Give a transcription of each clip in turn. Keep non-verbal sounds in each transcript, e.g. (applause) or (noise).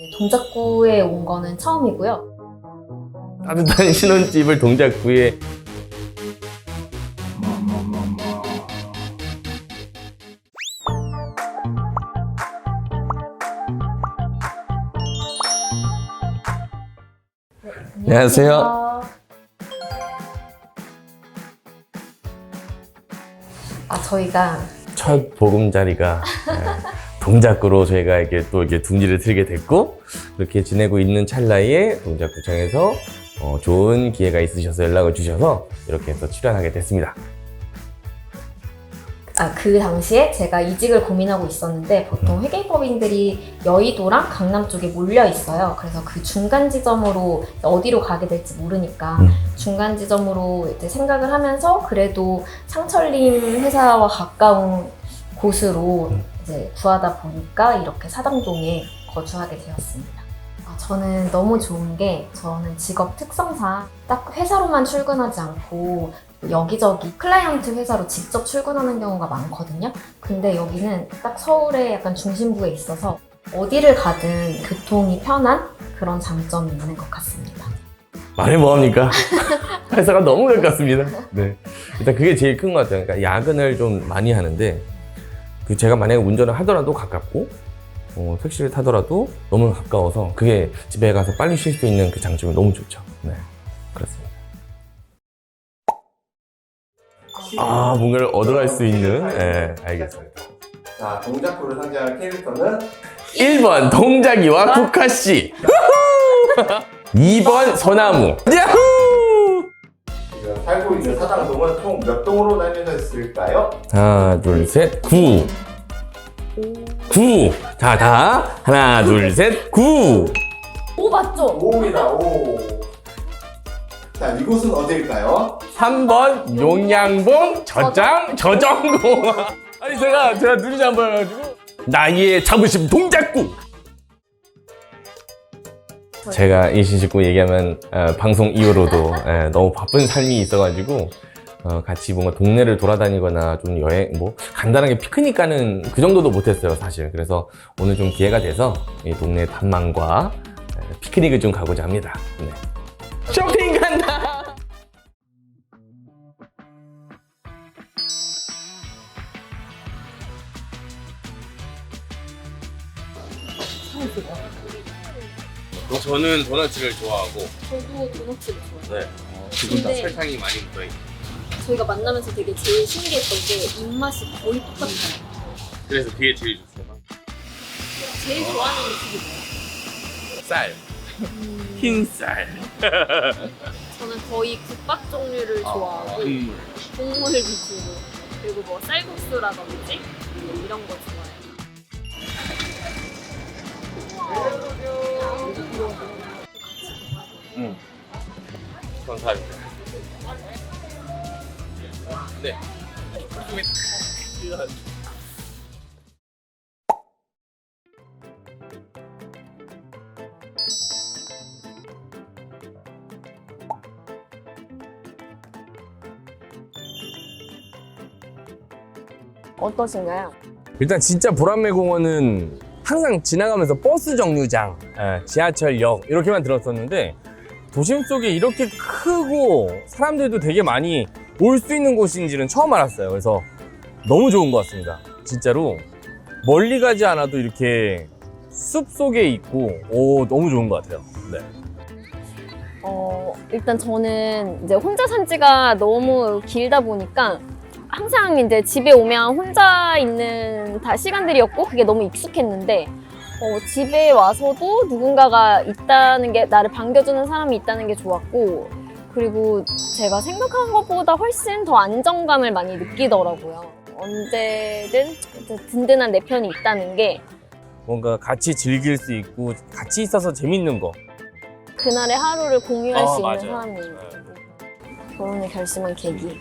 네, 동작구에 온 거는 처음이고요. 따뜻한 신혼집을 동작구에 안녕하세요. 아 저희가 첫 보금자리가 예, (laughs) 동작구로 저희가 이렇게 또 이렇게 둥지를 틀게 됐고 그렇게 지내고 있는 찰나에 동작구청에서 어, 좋은 기회가 있으셔서 연락을 주셔서 이렇게 해서 출연하게 됐습니다. 아, 그 당시에 제가 이직을 고민하고 있었는데 보통 회계법인들이 여의도랑 강남 쪽에 몰려 있어요. 그래서 그 중간 지점으로 어디로 가게 될지 모르니까 음. 중간 지점으로 이제 생각을 하면서 그래도 상철님 회사와 가까운 곳으로 음. 이제 구하다 보니까 이렇게 사당동에 거주하게 되었습니다. 아, 저는 너무 좋은 게 저는 직업 특성상 딱 회사로만 출근하지 않고 여기저기 클라이언트 회사로 직접 출근하는 경우가 많거든요. 근데 여기는 딱 서울의 약간 중심부에 있어서 어디를 가든 교통이 편한 그런 장점이 있는 것 같습니다. 말해 뭐합니까? (laughs) 회사가 너무 가깝습니다. (laughs) 네. 일단 그게 제일 큰 것 같아요. 그러니까 야근을 좀 많이 하는데 그 제가 만약에 운전을 하더라도 가깝고 어, 택시를 타더라도 너무 가까워서 그게 집에 가서 빨리 쉴 수 있는 그 장점이 너무 좋죠. 네. 그렇습니다. 아, 뭔가를 얻어갈 수 있는? 네, 알겠습니다. 자, 동작구를 상징하는 캐릭터는 1번 동작이와 국화씨 2번 소나무 야후 지금 살고 있는 사당동은 총 몇 동으로 나뉘어져 있을까요? 하나 둘셋 9. 9. 자, 다. 하나, 둘, 셋, 9. 오 맞죠? 5입니다, 5. 자, 이곳은 어디일까요? 3번 용양봉 저장 저정고. (laughs) 아니 제가 제가 눈이 안 보여가지고 나의 자부심 동작구. 제가 이신식구 얘기하면 어, 방송 이후로도 예, 너무 바쁜 삶이 있어가지고 어, 같이 뭔가 동네를 돌아다니거나 좀 여행 뭐 간단하게 피크닉 가는 그 정도도 못했어요 사실. 그래서 오늘 좀 기회가 돼서 이 동네 탐방과 예, 피크닉을 좀 가고자 합니다. 네. 쇼핑 간다 어, 저는 도넛을 좋아하고 저도 도넛을 좋아해요. 네. 두 분 다 근데- 설탕이 많이 묻어있고 저희가 만나면서 되게 제일 신기했던 게 입맛이 거의 똑같아요. 그래서 그게 제일 좋습니다 제일 좋아하는 음식이 뭐예요? 쌀 흰쌀 저는 거의 국밥 종류를 좋아하고 음. 국물 위주로 그리고 뭐 쌀국수라든지 뭐 이런 거 좋아해요. 음. 감사합니다 네 어떠신가요? 일단 진짜 보람매 공원은 항상 지나가면서 버스 정류장, 예, 지하철역 이렇게만 들었었는데 도심 속에 이렇게 크고 사람들도 되게 많이 올 수 있는 곳인지는 처음 알았어요. 그래서 너무 좋은 것 같습니다. 진짜로 멀리 가지 않아도 이렇게 숲 속에 있고 오 너무 좋은 것 같아요. 네. 어, 일단 저는 이제 혼자 산 지가 너무 길다 보니까 항상 이제 집에 오면 혼자 있는 다 시간들이었고 그게 너무 익숙했는데 어, 집에 와서도 누군가가 있다는 게 나를 반겨주는 사람이 있다는 게 좋았고 그리고 제가 생각한 것보다 훨씬 더 안정감을 많이 느끼더라고요. 언제든 든든한 내 편이 있다는 게 뭔가 같이 즐길 수 있고 같이 있어서 재밌는 거. 그날의 하루를 공유할 아, 수 있는 맞아요. 사람이 결혼을 결심한 계기.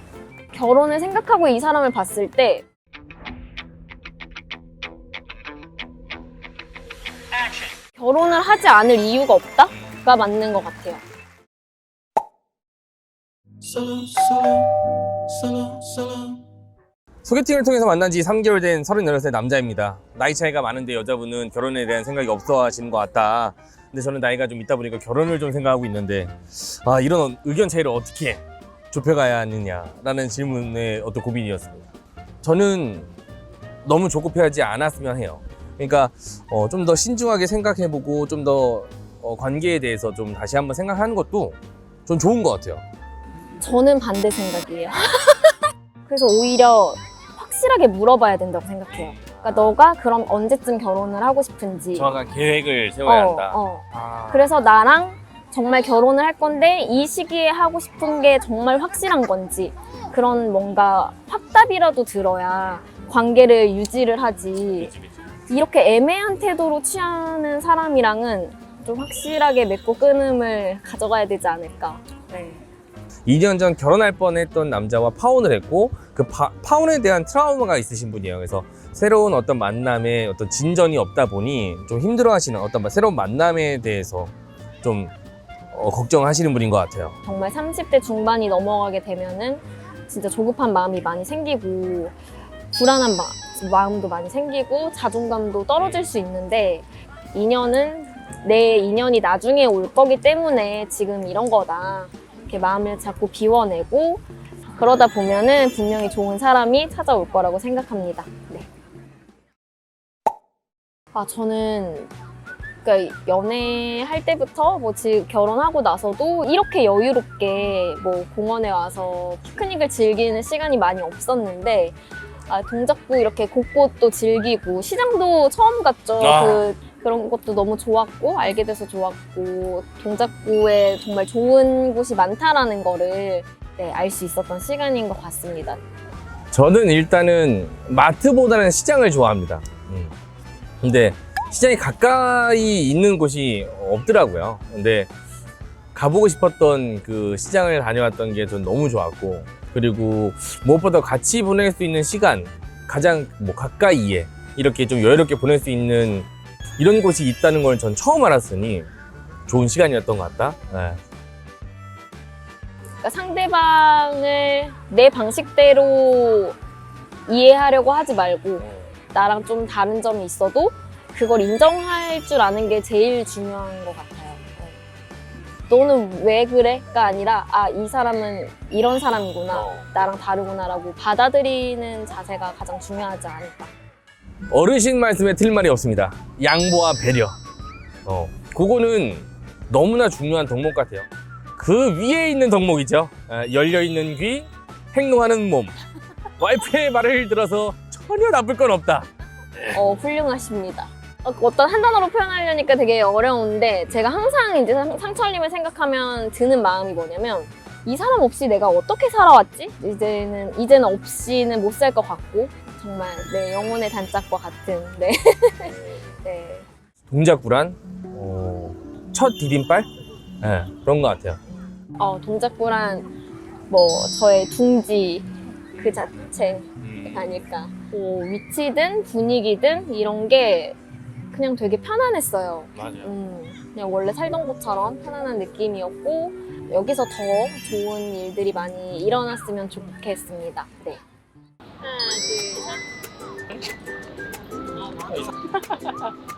결혼을 생각하고 이 사람을 봤을 때 결혼을 하지 않을 이유가 없다가 맞는 것 같아요. 소개팅을 통해서 만난 지 3개월 된 38살 남자입니다. 나이 차이가 많은데 여자분은 결혼에 대한 생각이 없어 하시는 것 같다. 근데 저는 나이가 좀 있다 보니까 결혼을 좀 생각하고 있는데, 아, 이런 의견 차이를 어떻게 좁혀가야 하느냐라는 질문에 어떤 고민이었습니다. 저는 너무 조급해하지 않았으면 해요. 그러니까 어, 좀 더 신중하게 생각해보고 좀더 어, 관계에 대해서 좀 다시 한번 생각하는 것도 좀 좋은 것 같아요. 저는 반대 생각이에요. (laughs) 그래서 오히려 확실하게 물어봐야 된다고 생각해요. 그러니까 너가 그럼 언제쯤 결혼을 하고 싶은지. 정확한 계획을 세워야 어, 한다. 어. 아. 그래서 나랑 정말 결혼을 할 건데 이 시기에 하고 싶은 게 정말 확실한 건지 그런 뭔가 확답이라도 들어야 관계를 유지를 하지 이렇게 애매한 태도로 취하는 사람이랑은 좀 확실하게 맺고 끊음을 가져가야 되지 않을까. 네. 2년 전 결혼할 뻔했던 남자와 파혼을 했고 그 파, 파혼에 대한 트라우마가 있으신 분이에요. 그래서 새로운 어떤 만남에 어떤 진전이 없다 보니 좀 힘들어하시는 어떤 새로운 만남에 대해서 좀 어, 걱정하시는 분인 것 같아요. 정말 30대 중반이 넘어가게 되면은 진짜 조급한 마음이 많이 생기고 불안한 마, 마음도 많이 생기고 자존감도 떨어질 수 있는데 인연은 내 인연이 나중에 올 거기 때문에 지금 이런 거다. 이렇게 마음을 자꾸 비워내고 그러다 보면은 분명히 좋은 사람이 찾아올 거라고 생각합니다. 네. 아, 저는 그러니까 연애할 때부터 뭐 지금 결혼하고 나서도 이렇게 여유롭게 뭐 공원에 와서 피크닉을 즐기는 시간이 많이 없었는데 아, 동작구 이렇게 곳곳도 즐기고 시장도 처음 갔죠. 아. 그 그런 것도 너무 좋았고 알게 돼서 좋았고 동작구에 정말 좋은 곳이 많다라는 거를 네, 알 수 있었던 시간인 것 같습니다. 저는 일단은 마트보다는 시장을 좋아합니다. 음. 근데 시장이 가까이 있는 곳이 없더라고요. 근데 가보고 싶었던 그 시장을 다녀왔던 게 전 너무 좋았고 그리고 무엇보다 같이 보낼 수 있는 시간 가장 뭐 가까이에 이렇게 좀 여유롭게 보낼 수 있는 이런 곳이 있다는 걸 전 처음 알았으니 좋은 시간이었던 것 같다. 네. 그러니까 상대방을 내 방식대로 이해하려고 하지 말고 나랑 좀 다른 점이 있어도 그걸 인정할 줄 아는 게 제일 중요한 것 같아요. 네. 너는 왜 그래?가 아니라 아 이 사람은 이런 사람이구나 어. 나랑 다르구나라고 받아들이는 자세가 가장 중요하지 않을까. 어르신 말씀에 틀린 말이 없습니다. 양보와 배려. 어, 그거는 너무나 중요한 덕목 같아요. 그 위에 있는 덕목이죠. 아, 열려 있는 귀, 행동하는 몸. 와이프의 말을 들어서 전혀 나쁠 건 없다. 어, 훌륭하십니다. 어, 어떤 한 단어로 표현하려니까 되게 어려운데 제가 항상 이제 상- 상철님을 생각하면 드는 마음이 뭐냐면 이 사람 없이 내가 어떻게 살아왔지? 이제는 이제는 없이는 못 살 것 같고 정말 내 영혼의 단짝과 같은 네. (laughs) 네. 동작구란 어, 첫 디딤발? 네, 그런 것 같아요. 어, 동작구란 뭐 저의 둥지 그 자체 아닐까. 뭐 위치든 분위기든 이런 게 그냥 되게 편안했어요. 맞아요. 음, 그냥 원래 살던 곳처럼 편안한 느낌이었고 여기서 더 좋은 일들이 많이 일어났으면 좋겠습니다. 네. 하나, 둘, 셋. (laughs)